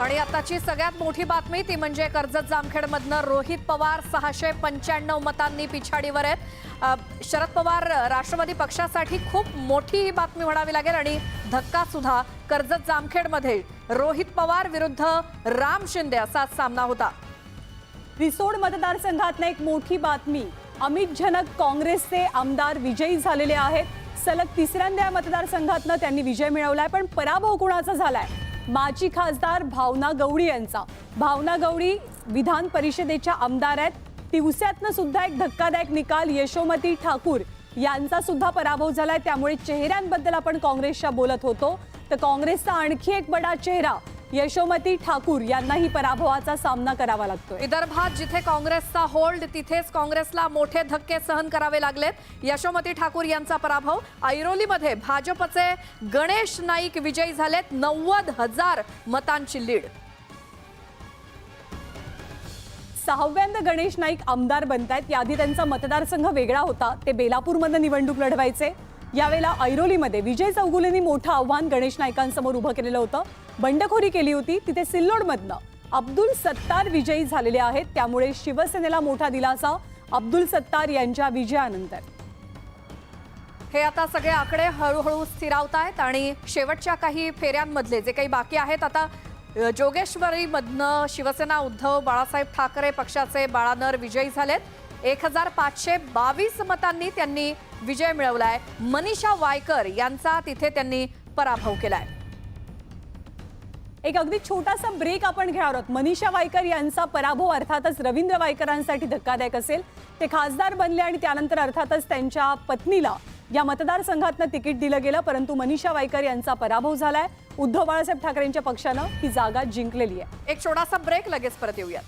आणि आताची सगळ्यात मोठी बातमी ती म्हणजे कर्जत जामखेडमधनं रोहित पवार सहाशे पंच्याण्णव मतांनी पिछाडीवर आहेत. शरद पवार राष्ट्रवादी पक्षासाठी खूप मोठी ही बातमी म्हणावी लागेल आणि धक्का सुद्धा कर्जत जामखेडमध्ये. रोहित पवार विरुद्ध राम शिंदे असा सामना होता. रिसोड मतदारसंघातनं एक मोठी बातमी. अमित झनक काँग्रेसचे आमदार विजयी झालेले आहेत. सलग तिसऱ्यांदा या मतदारसंघातनं त्यांनी विजय मिळवलाय पण पराभव कुणाचा झालाय? माजी खासदार भावना गवळी यांचा. भावना गवळी विधान परिषदेच्या आमदार आहेत. तिवस्यातनं सुद्धा एक धक्कादायक निकाल यशोमती ठाकूर यांचा सुद्धा पराभव झालाय. त्यामुळे चेहऱ्यांबद्दल आपण काँग्रेसच्या बोलत होतो. तर काँग्रेसचा आणखी एक बडा चेहरा यशोमती ठाकूर यांनाही पराभवाचा सामना करावा लागतोय. विदर्भात जिथे काँग्रेसचा होल्ड तिथेच काँग्रेसला मोठे धक्के सहन करावे लागलेत. यशोमती ठाकूर यांचा पराभव. ऐरोलीमध्ये भाजपचे गणेश नाईक विजयी झालेत. नव्वद हजार मतांची लीड. सहाव्यांदा गणेश नाईक आमदार बनतायत. याआधी त्यांचा मतदारसंघ वेगळा होता. ते बेलापूरमधनं निवडणूक लढवायचे. यावेळेला ऐरोलीमध्ये विजय चौगुलेंनी मोठं आव्हान गणेश नाईकांसमोर उभं केलेलं होतं. बंडखोरी केली होती. तिथे सिल्लोडमधनं अब्दुल सत्तार विजयी झालेले आहेत. त्यामुळे शिवसेनेला मोठा दिलासा अब्दुल सत्तार यांच्या विजयानंतर. हे आता सगळे आकडे हळूहळू स्थिरावत आहेत आणि शेवटच्या काही फेऱ्यांमधले जे काही बाकी आहेत आता जोगेश्वरीमधनं शिवसेना उद्धव बाळासाहेब ठाकरे पक्षाचे बाळानर विजयी झालेत. एक हजार पाचशे बावीस मतांनी त्यांनी विजय मिळवलाय. मनीषा वायकर यांचा तिथे त्यांनी पराभव केलाय. एक अगदी छोटासा ब्रेक आपण घेणार आहोत. मनीषा वायकर यांचा पराभव अर्थातच रवींद्र वायकरांसाठी धक्कादायक असेल. ते खासदार बनले आणि त्यानंतर अर्थातच त्यांच्या पत्नीला या मतदारसंघातनं तिकीट दिलं गेलं परंतु मनीषा वायकर यांचा पराभव झालाय. उद्धव बाळासाहेब ठाकरेंच्या पक्षानं ही जागा जिंकलेली आहे. एक छोटासा ब्रेक लगेच परत येऊयात.